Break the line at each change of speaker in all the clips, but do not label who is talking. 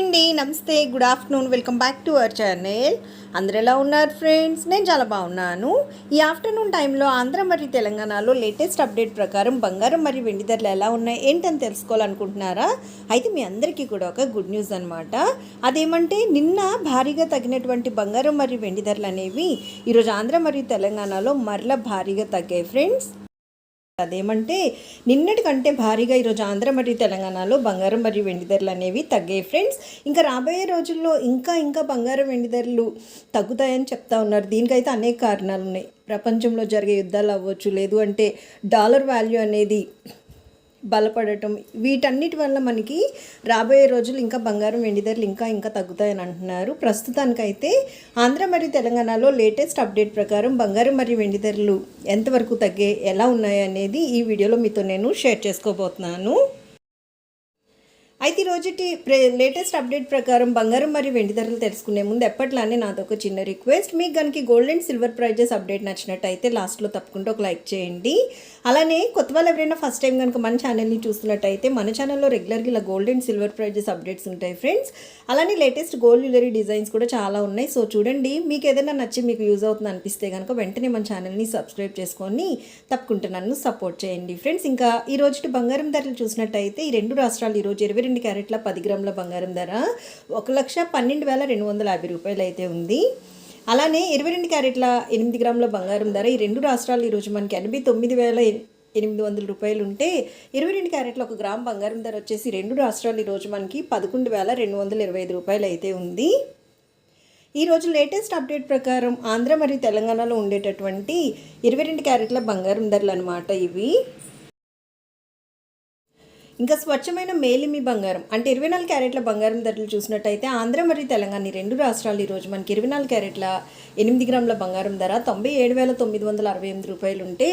అండి. నమస్తే good afternoon welcome back to our channel అందరు ఎలా ఉన్నారు ఫ్రెండ్స్ నేను చాలా బాగున్నాను. ఈ ఆఫ్టర్నూన్ టైంలో ఆంధ్ర మరియు తెలంగాణలో లేటెస్ట్ అప్డేట్ ప్రకారం బంగారం మరియు వెండి ధరలు ఎలా ఉన్నాయి ఏంటని తెలుసుకోవాలనుకుంటున్నారా? అయితే మీ అందరికీ కూడా ఒక గుడ్ న్యూస్ అనమాట అదేమంటే నిన్న భారీగా తగ్గినటువంటి బంగారం మరియు వెండి ధరలు అనేవి ఈరోజు ఆంధ్ర మరియు తెలంగాణలో మరల భారీగా తగ్గాయి ఫ్రెండ్స్ అదేమంటే నిన్నటి కంటే భారీగా ఈరోజు ఆంధ్ర మరియు తెలంగాణలో బంగారం మరియు వెండి ధరలు అనేవి తగ్గాయి ఫ్రెండ్స్. ఇంకా రాబోయే రోజుల్లో ఇంకా ఇంకా బంగారం వెండి ధరలు తగ్గుతాయని చెప్తా ఉన్నారు. దీనికైతే అనేక కారణాలు ఉన్నాయి. ప్రపంచంలో జరిగే యుద్ధాలు అవ్వచ్చు లేదు అంటే డాలర్ వాల్యూ అనేది బలపడటం. వీటన్నిటి వల్ల మనకి రాబోయే రోజులు ఇంకా బంగారం వెండి ధరలు ఇంకా ఇంకా తగ్గుతాయని అంటున్నారు. ప్రస్తుతానికైతే ఆంధ్ర మరియు తెలంగాణలో లేటెస్ట్ అప్డేట్ ప్రకారం బంగారం మరియు వెండి ధరలు ఎంతవరకు తగ్గే ఎలా ఉన్నాయి అనేది ఈ వీడియోలో మీతో నేను షేర్ చేసుకోబోతున్నాను. అయితే ఈ రోజుటి లేటెస్ట్ అప్డేట్ ప్రకారం బంగారం మరియు వెండి ధరలు తెలుసుకునే ముందు ఎప్పట్లానే నాదొక చిన్న రిక్వెస్ట్ మీకు కనుక gold and silver prizes update నచ్చినట్టయితే లాస్ట్లో తప్పకుండా ఒక లైక్ చేయండి. అలానే కొత్త వాళ్ళు ఎవరైనా ఫస్ట్ టైం కనుక మన ఛానల్ని చూస్తున్నట్టయితే మన ఛానల్లో రెగ్యులర్గా ఇలా gold and silver prizes updates ఉంటాయి ఫ్రెండ్స్ అలానే లేటెస్ట్ గోల్డ్ జ్యువెలరీ డిజైన్స్ కూడా చాలా ఉన్నాయి. సో చూడండి మీకు ఏదైనా నచ్చి మీకు యూజ్ అవుతుంది అనిపిస్తే కనుక వెంటనే మన ఛానల్ని సబ్స్క్రైబ్ చేసుకొని తప్పకుండా నన్ను సపోర్ట్ చేయండి ఫ్రెండ్స్ ఇంకా ఈ రోజు బంగారం ధరలు చూసినట్టయితే ఈ రెండు రాష్ట్రాలు ఈరోజు ఇరవై రెండు క్యారెట్ల పది గ్రాముల బంగారం ధర ఒక లక్ష పన్నెండు వేల రెండు వందల యాభై రూపాయలు అయితే ఉంది. అలానే ఇరవై రెండు క్యారెట్ల ఎనిమిది గ్రాముల బంగారం ధర ఈ రెండు రాష్ట్రాలు ఈరోజు మనకి ఎనభై తొమ్మిది వేల ఎనిమిది వందల రూపాయలు ఉంటే ఇరవై రెండు క్యారెట్ల ఒక గ్రామ్ బంగారం ధర వచ్చేసి రెండు రాష్ట్రాలు ఈరోజు మనకి పదకొండు వేల రెండు వందల ఇరవై ఐదు రూపాయలు అయితే ఉంది. ఈరోజు లేటెస్ట్ అప్డేట్ ప్రకారం ఆంధ్ర మరియు తెలంగాణలో ఉండేటటువంటి ఇరవై రెండు క్యారెట్ల బంగారం ధరలు అనమాట ఇవి. ఇంకా స్వచ్ఛమైన మేలిమి బంగారం. అంటే ఇరవై నాలుగు క్యారెట్ల బంగారం ధరలు చూసినట్టయితే ఆంధ్ర మరియు తెలంగాణ ఈ రెండు రాష్ట్రాలు ఈరోజు మనకి ఇరవై నాలుగు క్యారెట్ల ఎనిమిది గ్రాముల బంగారం ధర తొంభై ఏడు వేల తొమ్మిది వందల అరవై ఎనిమిది రూపాయలు ఉంటే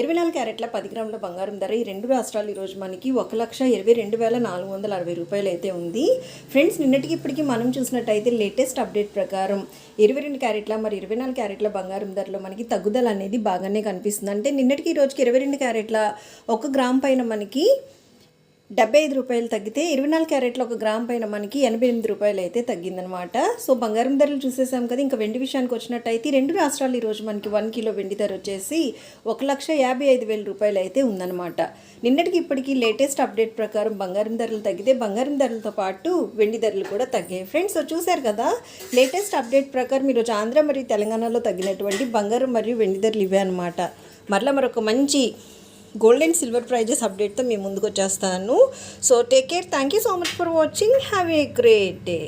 ఇరవై నాలుగు క్యారెట్ల పది గ్రాముల బంగారం ధర ఈ రెండు రాష్ట్రాలు ఈరోజు మనకి ఒక లక్ష ఇరవై రెండు వేల నాలుగు వందల అరవై రూపాయలు అయితే ఉంది. ఫ్రెండ్స్ నిన్నటికి ఇప్పటికి మనం చూసినట్టయితే లేటెస్ట్ అప్డేట్ ప్రకారం ఇరవై రెండు క్యారెట్ల మరి ఇరవై నాలుగు క్యారెట్ల బంగారం ధరలో మనకి తగ్గుదల అనేది బాగానే కనిపిస్తుంది. అంటే నిన్నటికి ఈ రోజుకి ఇరవై రెండు క్యారెట్ల ఒక గ్రామ్ పైన మనకి డెబ్బై ఐదు రూపాయలు తగ్గితే ఇరవై నాలుగు క్యారెట్లు ఒక గ్రామ్ పైన మనకి ఎనభై ఎనిమిది రూపాయలు అయితే తగ్గిందనమాట సో బంగారం ధరలు చూసేసాం కదా ఇంకా వెండి విషయానికి వచ్చినట్టయితే రెండు రాష్ట్రాలు ఈరోజు మనకి వన్ కిలో వెండి ధర వచ్చేసి ఒక లక్ష యాభై ఐదు వేల రూపాయలు అయితే ఉందన్నమాట. నిన్నటికి ఇప్పటికీ లేటెస్ట్ అప్డేట్ ప్రకారం బంగారం ధరలు తగ్గితే బంగారం ధరలతో పాటు వెండి ధరలు కూడా తగ్గాయి. ఫ్రెండ్స్ సో చూశారు కదా లేటెస్ట్ అప్డేట్ ప్రకారం ఈరోజు ఆంధ్ర మరియు తెలంగాణలో తగ్గినటువంటి బంగారం మరియు వెండి ధరలు ఇవే అనమాట మరలా మరొక మంచి గోల్డ్ అండ్ సిల్వర్ ప్రైజెస్ అప్డేట్తో మేము ముందుకు వచ్చేస్తాను. So take care thank you so much for watching have a great day